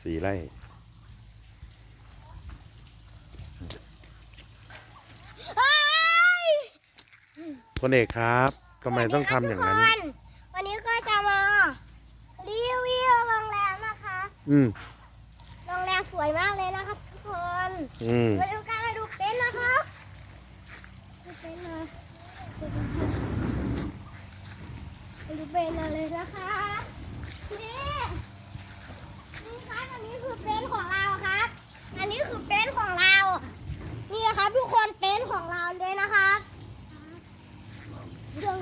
สี่ไร่เฮ้ยพลเอกครับทำไมต้องทำอย่างนั้นสวัสดีครับทุกคนวันนี้ก็จะมารีวิวโรงแรมนะคะ อืมโรงแรมสวยมากเลยนะครับทุกคน อืมมาดูกันมาดูเต็นท์นะครับดูเต็นท์นะมาดูเต็นท์มาเลยนะคะนี่นี่ครับอันนี้คือเต็นท์ของเราครับ อันนี้คือเต็นท์ของเรา นี่ครับทุกคนเต็นท์ของเราเลยนะครับดก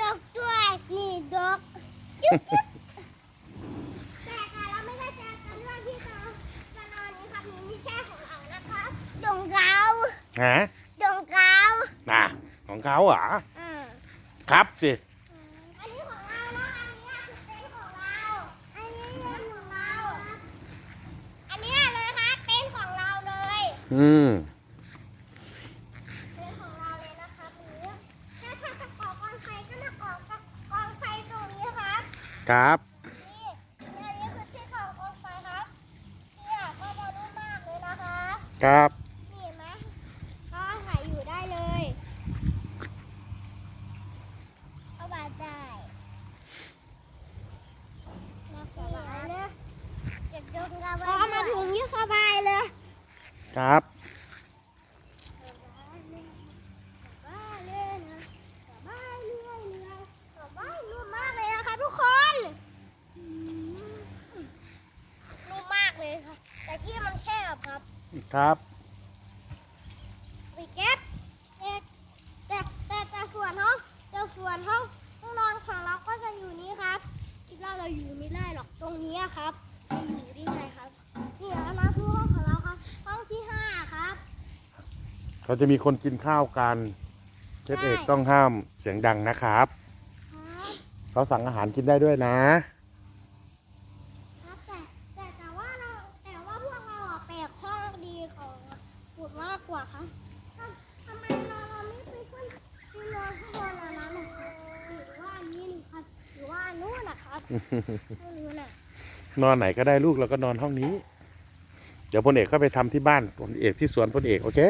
ดกด้วย นี่ดกจุ๊บจุ๊บแต่แต่เราไม่ได้แจกกันเรื่องที่เราจะนอนนี้ครับนี่ไม่ใช่ของเรานะคะดงเกาฮะดงเกาน่ะของเขาเหรออืมครับสิอันนี้ของเรานะคะอันนี้คือเต็นของเรา อันนี้เป็นของเรา อันนี้เลยครับเต็นของเราเลย อืม เป็นของเราเลยนะครับนี้ถ้าถ้าจะก่อกองไฟก็มาก่อกองไฟตรงนี้ครับ ครับนี่อันนี้คือที่ก่อกองไฟครับเนี่ยก็จะนุ่มมากเลยนะคะครับนี่เห็นไหมก็ใส่อยู่ได้เลยเอาบาดได้มาสบายเลยเด็กยกกันพอมาถึงนี่สบายเลย ครับ สบายเลยนะสบายเรื่อยเลยสบายนุ่มมากเลยนะคะทุกคน นุ่มมากเลยค่ะ แต่ที่ มันแคบครับครับไปเก็บแต่แต่แต่แต่ส่วนห้องแต่ส่วนห้องห้องนอนของเราก็จะอยู่นี้ครับ คิดว่าเราอยู่ไม่ได้หรอกตรงนี้อะครับเราอยู่ได้ไงครับ นี่แล้วนะคือห้องของเราครับ ห้องที่ห้าครับ เขาจะมีคนกินข้าวกันเชฟเอกต้องห้ามเสียงดังนะครับ ครับ เขาสั่งอาหารกินได้ด้วยนะ ครับแต่แต่แต่ว่าเราแต่ว่าพวกเราอะแปลกห้องดีของขุ ดมากกว่าครับทำทำไมเราเราไม่ไปขึ้นที่นอนข้างบนอันนั้นนะครับหรือว่าอันนี้นะครับหรือว่าอันนู้นนะครับไม่รู้น่ะนอนไหนก็ได้ลูกแล้วก็นอนห้องนี้ เดี๋ยวพลเอกเข้าไปทำที่บ้านพลเอกที่สวนพลเอกโอเค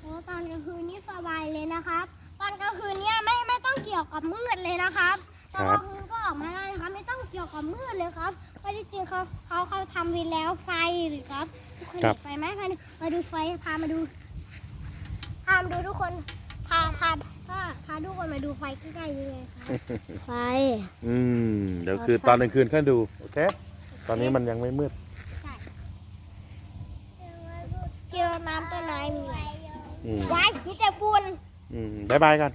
โอ้ตอนกลางคืนนี่สบายเลยนะครับ ตอนกลางคืนเนี่ยไม่ไม่ต้องเกี่ยวกับมืดเลยนะครับตอนกลางคืนก็ออกมาได้นะครับ ไม่ต้องเกี่ยวกับมืดเลยครับเพราะที่จริงเขาเขาเขาทำไว้แล้วไฟหรือครับทุกคนครัเห็บนไฟไหมมา ดูมาดูไฟ พามาดู พามาดูทุกคน พาพาพาพาทุกคนมาดูไฟใกล้ๆนี่เลยครับไฟ อืม เดี๋ยวคือตอนกลางคืนค่อยดู โอเค ตอนนี้มันยังไม่มืดที่รดน้ำต้นไม้มีไหมอืมไว้มีแต่ฝุ่น อืมบายบายกัน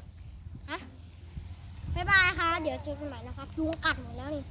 บ๊ายบายค่ะ เดี๋ยวเจอกันใหม่นะครับยุงกัดหมดแล้วนี่